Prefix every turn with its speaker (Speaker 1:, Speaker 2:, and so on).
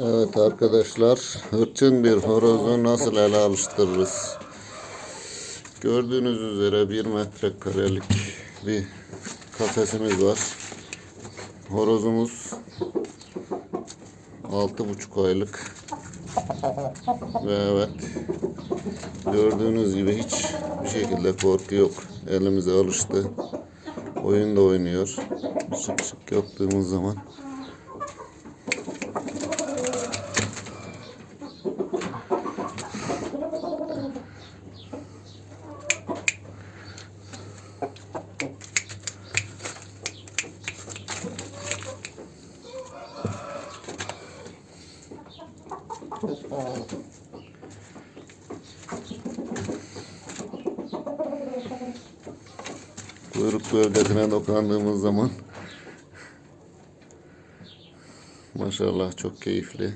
Speaker 1: Evet arkadaşlar, hırçın bir horozu nasıl ele alıştırırız? Gördüğünüz üzere bir metrekarelik bir kafesimiz var. Horozumuz altı buçuk aylık ve evet gördüğünüz gibi hiç bir şekilde korku yok. Elimize alıştı. Oyun da oynuyor. Şık şık yaptığımız zaman kuyruk bölgesine dokandığımız zaman maşallah çok keyifli.